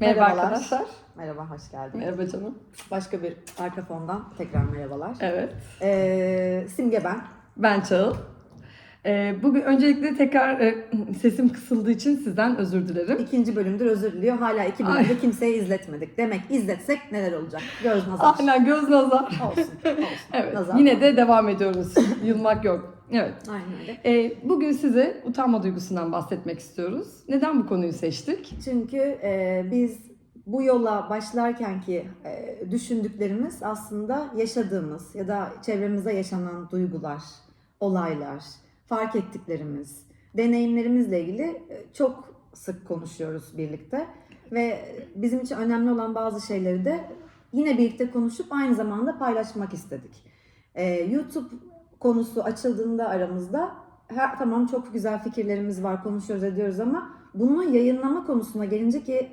Merhaba Merhabalar. arkadaşlar. Merhaba, hoş geldin. Merhaba canım. Başka bir arka fondan tekrar merhabalar. Evet. Ee, Simge ben. Ben Çağıl. Ee, bugün öncelikle tekrar e, sesim kısıldığı için sizden özür dilerim. İkinci bölümdür özür diliyor. Hala iki bölümde Ay. kimseye izletmedik. Demek izletsek neler olacak? Göz nazar. Aynen göz nazar. Olsun, olsun. Evet. Nazar. Yine de devam ediyoruz. Yılmak yok. Evet. Aynen öyle. Ee, bugün size utanma duygusundan bahsetmek istiyoruz. Neden bu konuyu seçtik? Çünkü e, biz bu yola başlarken ki e, düşündüklerimiz aslında yaşadığımız ya da çevremizde yaşanan duygular, olaylar, fark ettiklerimiz, deneyimlerimizle ilgili e, çok sık konuşuyoruz birlikte ve bizim için önemli olan bazı şeyleri de yine birlikte konuşup aynı zamanda paylaşmak istedik. E, YouTube konusu açıldığında aramızda her, tamam çok güzel fikirlerimiz var, konuşuyoruz ediyoruz ama bunu yayınlama konusuna gelince ki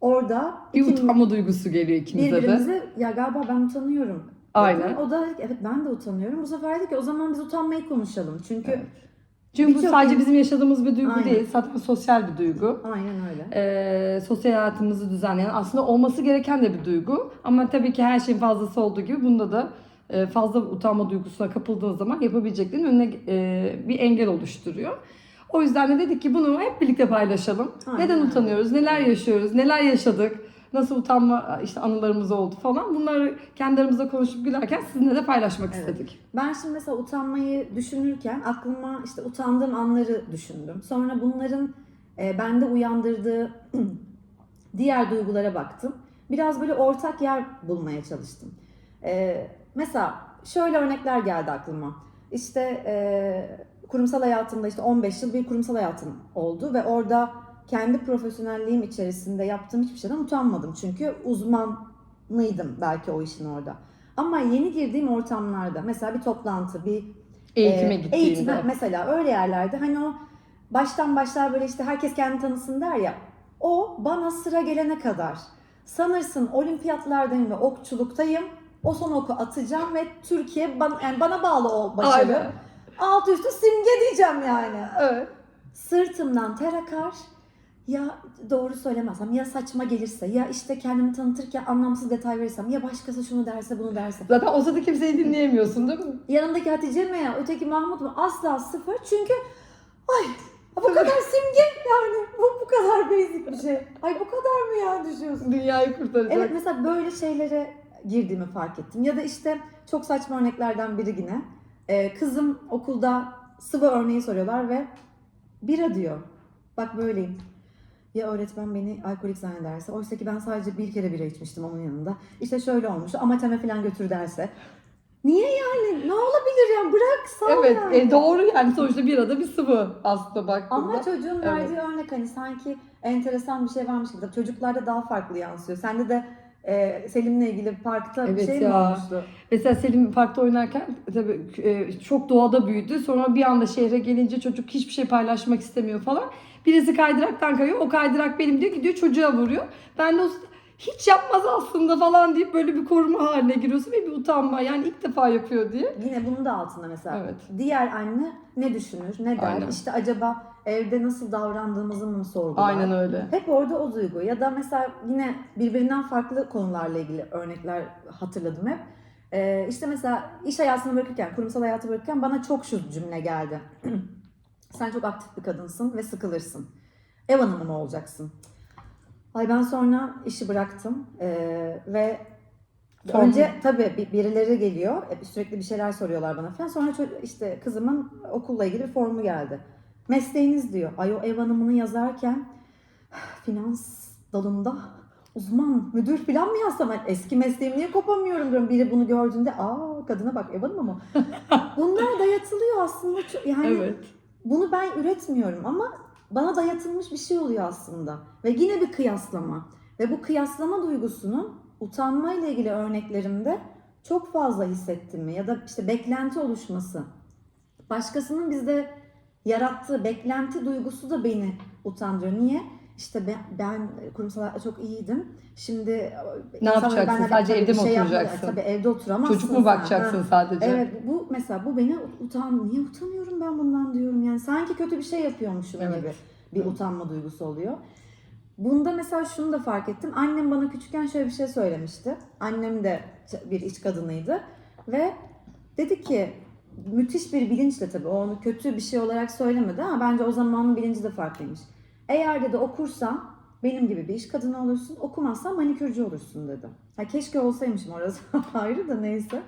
orada Bir ikimiz- utanma duygusu geliyor ikimize de. birbirimize ya galiba ben utanıyorum. Aynen. O da evet ben de utanıyorum. Bu sefer dedi ki o zaman biz utanmayı konuşalım. Çünkü Evet. Çünkü bu sadece bizim yaşadığımız bir duygu Aynen. değil. Zaten sosyal bir duygu. aynen öyle. Ee, sosyal hayatımızı düzenleyen aslında olması gereken de bir duygu. Ama tabii ki her şeyin fazlası olduğu gibi bunda da fazla utanma duygusuna kapıldığın zaman yapabileceklerin önüne e, bir engel oluşturuyor. O yüzden de dedik ki bunu hep birlikte paylaşalım. Aynen Neden utanıyoruz? Neler yaşıyoruz? Neler yaşadık? Nasıl utanma işte anılarımız oldu falan. Bunları kendi aramızda konuşup gülerken sizinle de paylaşmak Evet. istedik. Ben şimdi mesela utanmayı düşünürken aklıma işte utandığım anları düşündüm. Sonra bunların e, bende uyandırdığı diğer duygulara baktım. Biraz böyle ortak yer bulmaya çalıştım. E, mesela şöyle örnekler geldi aklıma. İşte e, kurumsal hayatımda işte 15 yıl bir kurumsal hayatım oldu ve orada kendi profesyonelliğim içerisinde yaptığım hiçbir şeyden utanmadım. Çünkü uzmanıydım belki o işin orada. Ama yeni girdiğim ortamlarda mesela bir toplantı, bir Eğitime e, gittiğinde. eğitime mesela öyle yerlerde hani o baştan başlar böyle işte herkes kendini tanısın der ya. O bana sıra gelene kadar sanırsın olimpiyatlardayım ve okçuluktayım. O son oku atacağım ve Türkiye bana, yani bana bağlı o başarı. Aynen. Alt üstü simge diyeceğim yani. Evet. Sırtımdan ter akar. Ya doğru söylemezsem, ya saçma gelirse, ya işte kendimi tanıtırken anlamsız detay verirsem, ya başkası şunu derse, bunu derse. Zaten o sırada kimseyi dinleyemiyorsun değil mi? Yanımdaki Hatice mi ya, öteki Mahmut mu? Asla sıfır. Çünkü ay bu kadar simge yani bu bu kadar basic bir şey. Ay bu kadar mı ya düşüyorsun? Dünyayı kurtaracak. Evet mesela böyle şeylere girdiğimi fark ettim. Ya da işte çok saçma örneklerden biri yine. Ee, kızım okulda sıvı örneği soruyorlar ve bira diyor. Bak böyleyim. Ya öğretmen beni alkolik zannederse. Oysa ki ben sadece bir kere bira içmiştim onun yanında. İşte şöyle olmuş. Amateme falan götür derse. Niye yani? Ne olabilir yani? Bırak sal Evet, yani. e, doğru yani sonuçta bir arada bir sıvı aslında baktığında. Ama çocuğun Evet. verdiği örnek hani sanki enteresan bir şey varmış gibi. Çocuklarda daha farklı yansıyor. Sende de e, Selim'le ilgili parkta bir Evet şey mi ya. olmuştu? Mesela Selim parkta oynarken tabii e, çok doğada büyüdü. Sonra bir anda şehre gelince çocuk hiçbir şey paylaşmak istemiyor falan. Birisi kaydıraktan kayıyor. O kaydırak benim diyor gidiyor çocuğa vuruyor. Ben de o hiç yapmaz aslında falan deyip böyle bir koruma haline giriyorsun ve bir utanma. Yani ilk defa yapıyor diye. Yine bunun da altında mesela. Evet. Diğer anne ne düşünür, ne der? Aynen. İşte acaba evde nasıl davrandığımızı mı sorgular? Aynen öyle. Hep orada o duygu. Ya da mesela yine birbirinden farklı konularla ilgili örnekler hatırladım hep. Ee, işte mesela iş hayatını bırakırken, kurumsal hayatı bırakırken bana çok şu cümle geldi. Sen çok aktif bir kadınsın ve sıkılırsın. Ev hanımı mı olacaksın? Ay ben sonra işi bıraktım ee, ve Sonra- önce tabii bir- birileri geliyor, e, sürekli bir şeyler soruyorlar bana falan. Sonra işte kızımın okulla ilgili bir formu geldi. Mesleğiniz diyor. Ay o ev hanımını yazarken finans dalında uzman, müdür falan mı yazsam? Ben eski mesleğimi niye kopamıyorum diyorum. Biri bunu gördüğünde aa kadına bak ev hanımı mı? Bunlar dayatılıyor aslında. Yani Evet. bunu ben üretmiyorum ama bana dayatılmış bir şey oluyor aslında. Ve yine bir kıyaslama. Ve bu kıyaslama duygusunun utanma ile ilgili örneklerimde çok fazla hissettiğimi ya da işte beklenti oluşması. Başkasının bizde yarattığı beklenti duygusu da beni utandırıyor. Niye? İşte ben, ben kurumsal çok iyiydim. Şimdi Ne insanlar yapacaksın? Sadece evde mi yapmıyor. oturacaksın? Tabii evde oturamazsın. Çocuk mu bakacaksın Ha. sadece? Evet bu mesela bu beni utan niye utanıyorum ben bundan diyorum yani sanki kötü bir şey yapıyormuşum Evet. gibi bir utanma duygusu oluyor. Bunda mesela şunu da fark ettim. Annem bana küçükken şöyle bir şey söylemişti. Annem de bir iç kadınıydı. Ve dedi ki müthiş bir bilinçle tabii o onu kötü bir şey olarak söylemedi ama bence o zamanın bilinci de farklıymış. Eğer dedi okursan benim gibi bir iş kadını olursun, okumazsan manikürcü olursun dedi. Ha, keşke olsaymışım orası ayrı da neyse.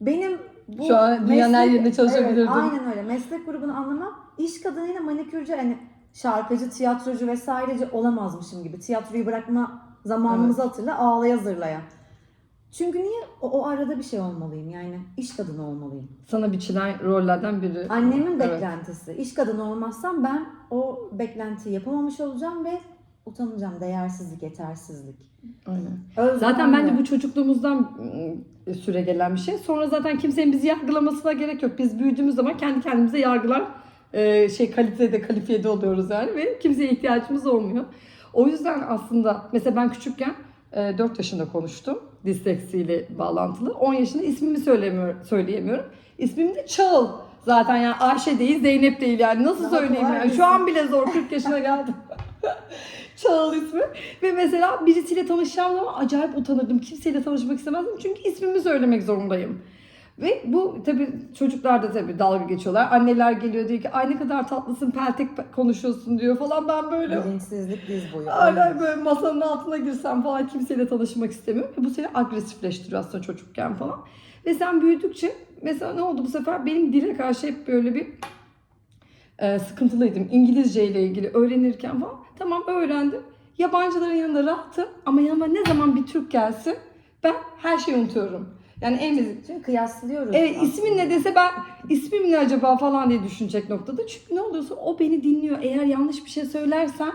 Benim bu Şu an dünyanın her yerinde çalışabilirdim. Evet, aynen öyle. Meslek grubunu anlamam. İş kadınıyla manikürcü hani şarkıcı, tiyatrocu vesaireci olamazmışım gibi. Tiyatroyu bırakma zamanımızı hatırla ağlaya zırlaya. Çünkü niye o, o arada bir şey olmalıyım yani iş kadını olmalıyım. Sana biçilen rollerden biri. Annemin Evet. beklentisi. İş kadını olmazsam ben o beklentiyi yapamamış olacağım ve utanacağım. Değersizlik, yetersizlik. Aynen. Özgüven Zaten bence bu çocukluğumuzdan ıı, süre gelen bir şey. Sonra zaten kimsenin bizi yargılamasına gerek yok. Biz büyüdüğümüz zaman kendi kendimize yargılar e, şey kalitede kalifiyede oluyoruz yani ve kimseye ihtiyacımız olmuyor. O yüzden aslında mesela ben küçükken e, 4 yaşında konuştum disleksiyle bağlantılı. 10 yaşında ismimi söylemiyor, söyleyemiyorum. İsmim de Çağıl. Zaten yani Ayşe değil, Zeynep değil yani. Nasıl Daha söyleyeyim yani? Şu an bile zor 40 yaşına geldim. Çağıl ismi. Ve mesela birisiyle tanışacağım zaman acayip utanırdım. Kimseyle tanışmak istemezdim. Çünkü ismimi söylemek zorundayım. Ve bu tabii çocuklar da tabii dalga geçiyorlar. Anneler geliyor diyor ki ay ne kadar tatlısın peltek konuşuyorsun diyor falan. Ben böyle Bilinçsizlik diz boyu. Aynen böyle masanın altına girsem falan kimseyle tanışmak istemiyorum. Bu seni agresifleştiriyor aslında çocukken falan. Ve sen büyüdükçe mesela ne oldu bu sefer benim dile karşı hep böyle bir e, sıkıntılıydım. İngilizce ile ilgili öğrenirken falan. Tamam öğrendim. Yabancıların yanında rahatım ama yanıma ne zaman bir Türk gelsin ben her şeyi unutuyorum. Yani en. Çünkü kıyaslıyoruz. Evet aslında. ismin ne dese ben ismim ne acaba falan diye düşünecek noktada. Çünkü ne oluyorsa o beni dinliyor. Eğer yanlış bir şey söylersem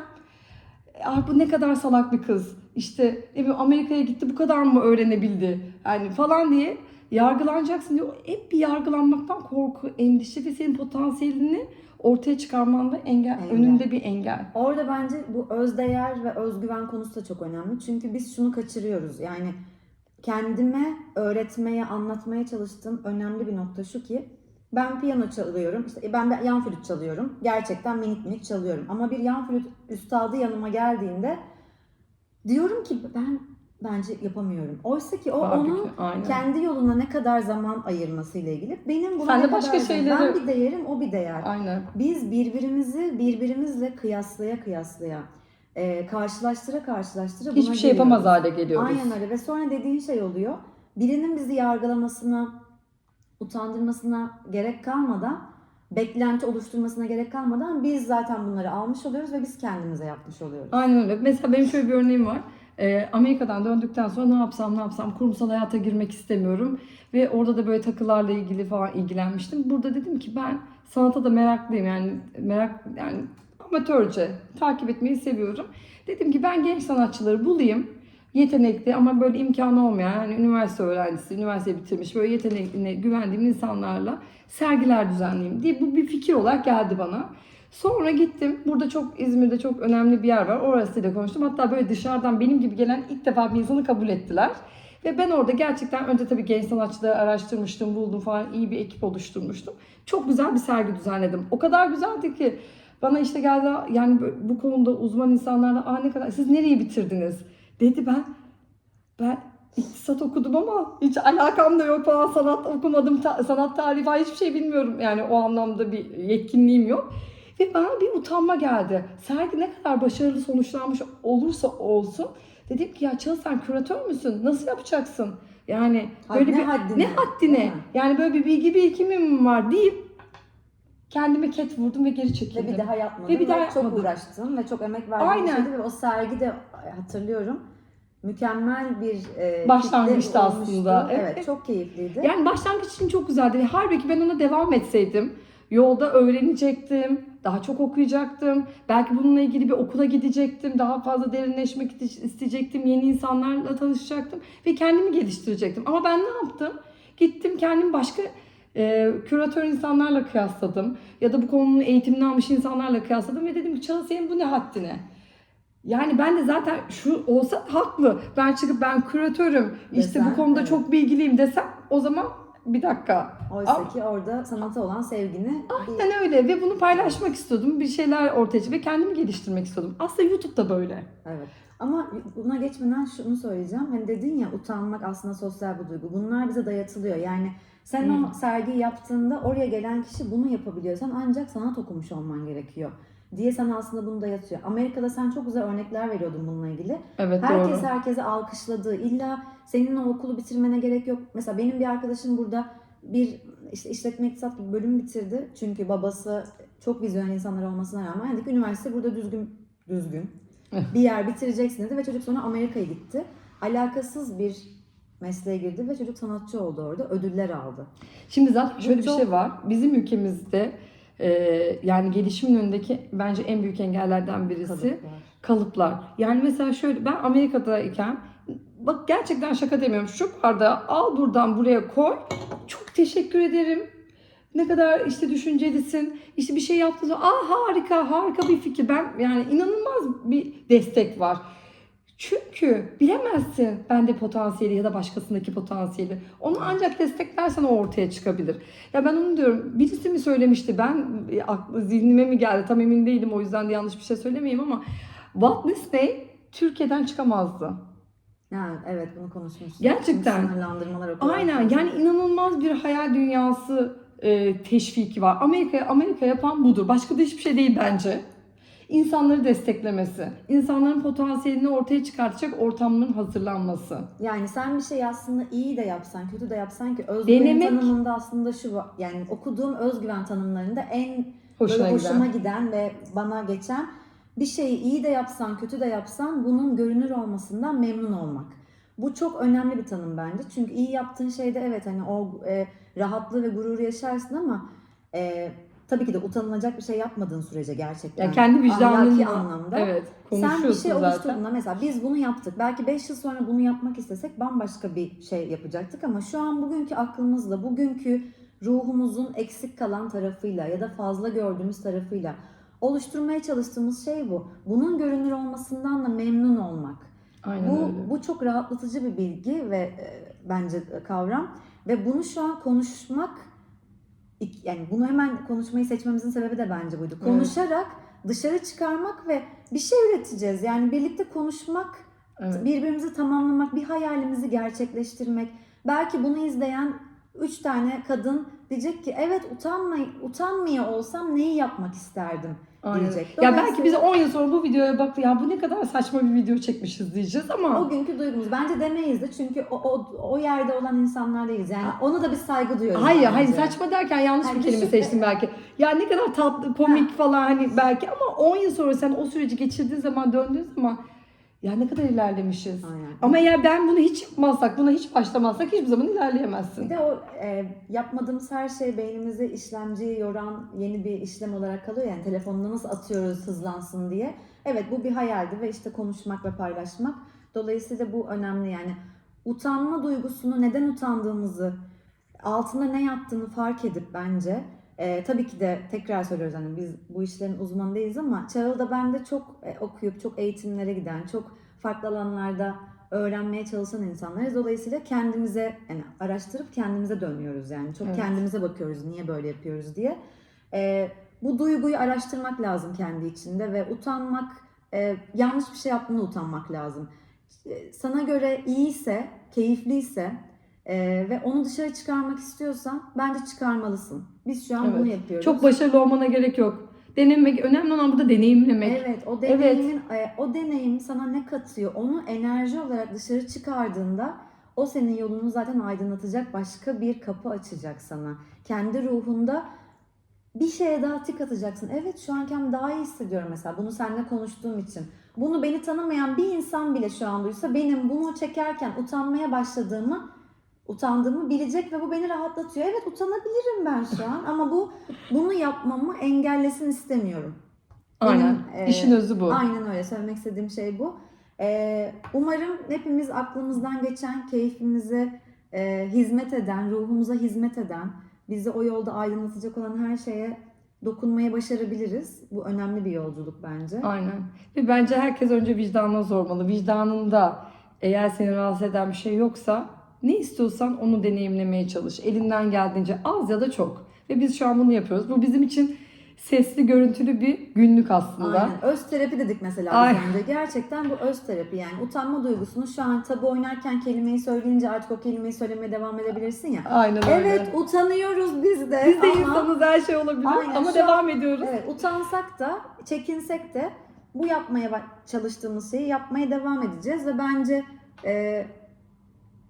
Ay bu ne kadar salak bir kız. İşte Amerika'ya gitti bu kadar mı öğrenebildi? Yani falan diye yargılanacaksın diyor. Hep bir yargılanmaktan korku, endişe ve senin potansiyelini ortaya çıkarmanda engel, Engel. önünde bir engel. Orada bence bu özdeğer ve özgüven konusu da çok önemli. Çünkü biz şunu kaçırıyoruz. Yani kendime öğretmeye, anlatmaya çalıştığım önemli bir nokta şu ki ben piyano çalıyorum. işte ben bir yan flüt çalıyorum. Gerçekten minik minik çalıyorum. Ama bir yan flüt üstadı yanıma geldiğinde diyorum ki ben bence yapamıyorum. Oysa ki o Halbuki, onun aynen. kendi yoluna ne kadar zaman ayırmasıyla ilgili. Benim buna Sen ne de başka kadar şeyleri- ben bir değerim, o bir değer. Aynen. Biz birbirimizi birbirimizle kıyaslaya kıyaslaya, e, karşılaştıra karşılaştıra buna Hiçbir şey yapamaz geliyoruz. hale geliyoruz. Aynen öyle ve sonra dediğin şey oluyor. Birinin bizi yargılamasına, utandırmasına gerek kalmadan, beklenti oluşturmasına gerek kalmadan biz zaten bunları almış oluyoruz ve biz kendimize yapmış oluyoruz. Aynen öyle. Mesela benim şöyle bir örneğim var. Ee, Amerika'dan döndükten sonra ne yapsam ne yapsam kurumsal hayata girmek istemiyorum. Ve orada da böyle takılarla ilgili falan ilgilenmiştim. Burada dedim ki ben sanata da meraklıyım yani merak yani amatörce takip etmeyi seviyorum. Dedim ki ben genç sanatçıları bulayım. Yetenekli ama böyle imkanı olmayan yani üniversite öğrencisi, üniversite bitirmiş böyle yetenekli güvendiğim insanlarla sergiler düzenleyeyim diye bu bir fikir olarak geldi bana. Sonra gittim. Burada çok İzmir'de çok önemli bir yer var. Orasıyla konuştum. Hatta böyle dışarıdan benim gibi gelen ilk defa bir insanı kabul ettiler. Ve ben orada gerçekten önce tabii genç sanatçıları araştırmıştım, buldum falan iyi bir ekip oluşturmuştum. Çok güzel bir sergi düzenledim. O kadar güzeldi ki bana işte geldi yani bu konuda uzman insanlarla aa ne kadar siz nereyi bitirdiniz dedi ben ben iktisat okudum ama hiç alakam da yok falan sanat okumadım ta- sanat tarihi falan hiçbir şey bilmiyorum yani o anlamda bir yetkinliğim yok. Ve bana bir utanma geldi. Sergi ne kadar başarılı sonuçlanmış olursa olsun. Dedim ki ya Çağıl sen küratör müsün? Nasıl yapacaksın? Yani böyle ne bir haddine? ne haddine? Yani böyle bir bilgi birikimim var deyip kendime ket vurdum ve geri çekildim. Ve bir daha yapmadım Ve bir daha çok yapmadım. uğraştım ve çok emek verdiğim Aynen. şeydi ve o sergi de hatırlıyorum mükemmel bir e, Başlangıçtı aslında. Evet. Evet. çok keyifliydi. Yani başlangıç için çok güzeldi ve halbuki ben ona devam etseydim yolda öğrenecektim, daha çok okuyacaktım. Belki bununla ilgili bir okula gidecektim, daha fazla derinleşmek iste- isteyecektim, yeni insanlarla tanışacaktım ve kendimi geliştirecektim. Ama ben ne yaptım? Gittim kendimi başka e, küratör insanlarla kıyasladım ya da bu konunun eğitimini almış insanlarla kıyasladım ve dedim ki Çağla senin bu ne haddine? Yani ben de zaten şu olsa haklı. Ben çıkıp ben küratörüm, işte Desen, bu konuda evet. çok bilgiliyim desem o zaman bir dakika. Oysa Ama- ki orada sanata olan sevgini bir- Aynen öyle ve bunu paylaşmak istiyordum. Bir şeyler ortaya çıkıyor ve kendimi geliştirmek istiyordum. Aslında YouTube'da böyle. Evet. Ama buna geçmeden şunu söyleyeceğim. Hani dedin ya utanmak aslında sosyal bir duygu. Bunlar bize dayatılıyor. Yani sen Hmm. o sergiyi yaptığında oraya gelen kişi bunu yapabiliyorsan ancak sanat okumuş olman gerekiyor diye sana aslında bunu dayatıyor. Amerika'da sen çok güzel örnekler veriyordun bununla ilgili. Evet Herkes doğru. herkese alkışladı. İlla senin o okulu bitirmene gerek yok. Mesela benim bir arkadaşım burada bir işte işletme iktisat gibi bölüm bitirdi. Çünkü babası çok vizyoner insanlar olmasına rağmen dedi ki üniversite burada düzgün düzgün bir yer bitireceksin dedi ve çocuk sonra Amerika'ya gitti. Alakasız bir mesleğe girdi ve çocuk sanatçı oldu orada. Ödüller aldı. Şimdi zaten şöyle bir çok- şey var. Bizim ülkemizde e, yani gelişimin önündeki bence en büyük engellerden birisi Kalıplar. kalıplar. Yani mesela şöyle ben Amerika'dayken bak gerçekten şaka demiyorum. Şu bardağı al buradan buraya koy. Çok teşekkür ederim. Ne kadar işte düşüncelisin. İşte bir şey yaptığın zaman aa harika harika bir fikir. Ben yani inanılmaz bir destek var. Çünkü bilemezsin bende potansiyeli ya da başkasındaki potansiyeli. Onu ancak desteklersen o ortaya çıkabilir. Ya ben onu diyorum. Birisi mi söylemişti? Ben e, aklı zihnime mi geldi? Tam emin değilim. O yüzden de yanlış bir şey söylemeyeyim ama Walt Disney Türkiye'den çıkamazdı. Yani evet bunu konuşmuştuk. Gerçekten. Aynen. Yani inanılmaz bir hayal dünyası e, teşviki var. Amerika Amerika yapan budur. Başka da hiçbir şey değil bence. İnsanları desteklemesi, insanların potansiyelini ortaya çıkartacak ortamların hazırlanması. Yani sen bir şey aslında iyi de yapsan, kötü de yapsan ki özgüven Denemek. tanımında aslında şu var. Yani okuduğum özgüven tanımlarında en Hoşuna böyle giden. hoşuma giden ve bana geçen bir şeyi iyi de yapsan, kötü de yapsan bunun görünür olmasından memnun olmak. Bu çok önemli bir tanım bence. Çünkü iyi yaptığın şeyde evet hani o e, rahatlığı ve gururu yaşarsın ama e, tabii ki de utanılacak bir şey yapmadığın sürece gerçekten. Ya kendi ahlaki vicdanınla. anlamda. Evet, Sen bir şey oluşturduğunda mesela biz bunu yaptık. Belki 5 yıl sonra bunu yapmak istesek bambaşka bir şey yapacaktık ama şu an bugünkü aklımızla, bugünkü ruhumuzun eksik kalan tarafıyla ya da fazla gördüğümüz tarafıyla oluşturmaya çalıştığımız şey bu. Bunun görünür olmasından da memnun olmak. Aynen Bu öyle. bu çok rahatlatıcı bir bilgi ve e, bence kavram ve bunu şu an konuşmak yani bunu hemen konuşmayı seçmemizin sebebi de bence buydu. Evet. Konuşarak dışarı çıkarmak ve bir şey üreteceğiz. Yani birlikte konuşmak, Evet. birbirimizi tamamlamak, bir hayalimizi gerçekleştirmek. Belki bunu izleyen üç tane kadın diyecek ki evet utanmay utanmıyor olsam neyi yapmak isterdim. Diyecek. Ya belki bize 10 yıl sonra bu videoya baktı ya bu ne kadar saçma bir video çekmişiz diyeceğiz ama O günkü duygumuz. Bence demeyiz de çünkü o, o, o yerde olan insanlar değiliz. Yani ona da bir saygı duyuyoruz. Hayır bence. hayır saçma derken yanlış Yani bir kelime seçtim belki. Ya ne kadar tatlı, komik falan hani belki ama 10 yıl sonra sen o süreci geçirdiğin zaman döndüğün zaman ya ne kadar ilerlemişiz. Aynen. Ama eğer ben bunu hiç yapmazsak, buna hiç başlamazsak hiçbir zaman Bir ilerleyemezsin. de o e, yapmadığımız her şey beynimizi işlemciyi yoran yeni bir işlem olarak kalıyor. Yani telefonuna nasıl atıyoruz hızlansın diye. Evet bu bir hayaldi ve işte konuşmak ve paylaşmak. Dolayısıyla bu önemli yani. Utanma duygusunu neden utandığımızı, altında ne yattığını fark edip bence e, tabii ki de tekrar söylüyoruz hani biz bu işlerin uzmanı değiliz ama Çağıl'da ben de çok e, okuyup çok eğitimlere giden, çok farklı alanlarda öğrenmeye çalışan insanlarız. Dolayısıyla kendimize yani araştırıp kendimize dönüyoruz yani. Çok Evet. kendimize bakıyoruz niye böyle yapıyoruz diye. E, bu duyguyu araştırmak lazım kendi içinde ve utanmak, e, yanlış bir şey yaptığında utanmak lazım. E, Sana göre iyiyse, keyifliyse e, ve onu dışarı çıkarmak istiyorsan bence çıkarmalısın. Biz şu an Evet. bunu yapıyoruz. Çok başarılı olmana gerek yok. Denemek, önemli olan burada deneyimlemek. Evet, o deneyimin e, o deneyim sana ne katıyor? Onu enerji olarak dışarı çıkardığında o senin yolunu zaten aydınlatacak başka bir kapı açacak sana. Kendi ruhunda bir şeye daha tik atacaksın. Evet şu an kendimi daha iyi hissediyorum mesela bunu seninle konuştuğum için. Bunu beni tanımayan bir insan bile şu an duysa benim bunu çekerken utanmaya başladığımı utandığımı bilecek ve bu beni rahatlatıyor. Evet utanabilirim ben şu an ama bu bunu yapmamı engellesin istemiyorum. Aynen. Benim, e, İşin özü bu. Aynen öyle. Söylemek istediğim şey bu. Ee, umarım hepimiz aklımızdan geçen, keyfimize e, hizmet eden, ruhumuza hizmet eden, bizi o yolda aydınlatacak olan her şeye dokunmayı başarabiliriz. Bu önemli bir yolculuk bence. Aynen. Ve bence herkes önce vicdanına sormalı. Vicdanında eğer seni rahatsız eden bir şey yoksa Ne istiyorsan onu deneyimlemeye çalış. Elinden geldiğince az ya da çok. Ve biz şu an bunu yapıyoruz. Bu bizim için sesli görüntülü bir günlük aslında. Aynen. Öz terapi dedik mesela biz önce. Gerçekten bu öz terapi yani utanma duygusunu şu an tabu oynarken kelimeyi söyleyince artık o kelimeyi söylemeye devam edebilirsin ya. Aynen öyle. Evet utanıyoruz biz de. Biz de ama- insanız her şey olabilir Aynen, ama şu an- devam ediyoruz. Evet, utansak da, çekinsek de bu yapmaya çalıştığımız şeyi yapmaya devam edeceğiz ve bence e,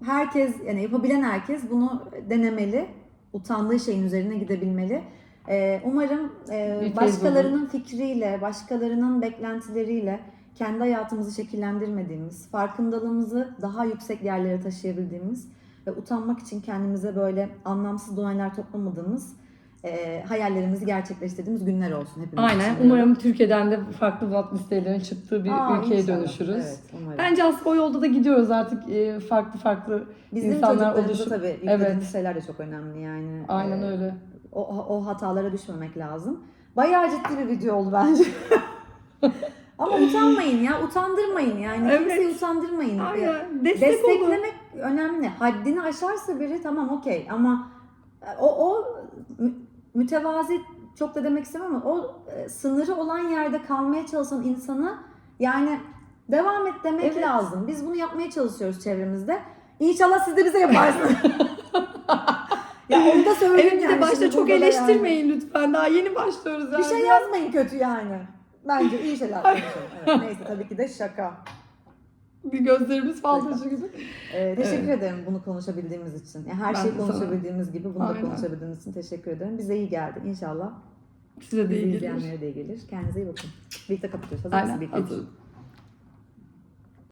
herkes yani yapabilen herkes bunu denemeli. Utandığı şeyin üzerine gidebilmeli. E, umarım e, başkalarının fikriyle, başkalarının beklentileriyle kendi hayatımızı şekillendirmediğimiz, farkındalığımızı daha yüksek yerlere taşıyabildiğimiz ve utanmak için kendimize böyle anlamsız donaylar toplamadığımız e, hayallerimizi gerçekleştirdiğimiz günler olsun hepimiz. Aynen. için. Umarım Türkiye'den de farklı vat listelerin çıktığı bir Aa, ülkeye inşallah. dönüşürüz. Evet, umarım. Bence aslında o yolda da gidiyoruz artık e, farklı farklı Bizim insanlar oluşup. tabii yüklediğimiz Evet. şeyler de çok önemli yani. Aynen Ee, öyle. O, o hatalara düşmemek lazım. Bayağı ciddi bir video oldu bence. Ama utanmayın ya, utandırmayın yani. Evet. Kimseyi utandırmayın. Aynen. Destek. Desteklemek önemli. Haddini aşarsa biri tamam okey ama o, o mütevazi çok da demek istemem ama o e, sınırı olan yerde kalmaya çalışan insanı yani devam et demek Evet. lazım. Biz bunu yapmaya çalışıyoruz çevremizde. İnşallah siz de bize yaparsınız. ya onu da söyleyeyim Evet bir yani de başta şimdi çok burada da yani. eleştirmeyin lütfen. Daha yeni başlıyoruz yani. Bir şey yazmayın kötü yani. Bence iyi şeyler konuşalım. Evet, neyse tabii ki de şaka. Bir gözlerimiz fal gibi. Ee, teşekkür ederim bunu konuşabildiğimiz için. Yani her Ben şeyi de sana. konuşabildiğimiz gibi bunu da Aynen. konuşabildiğimiz için teşekkür ederim. Bize iyi geldi. İnşallah Size de iyi gelir. de iyi gelir. Kendinize iyi bakın. Birlikte kapatıyoruz. Hazır Aynen. mısın? Hazırım.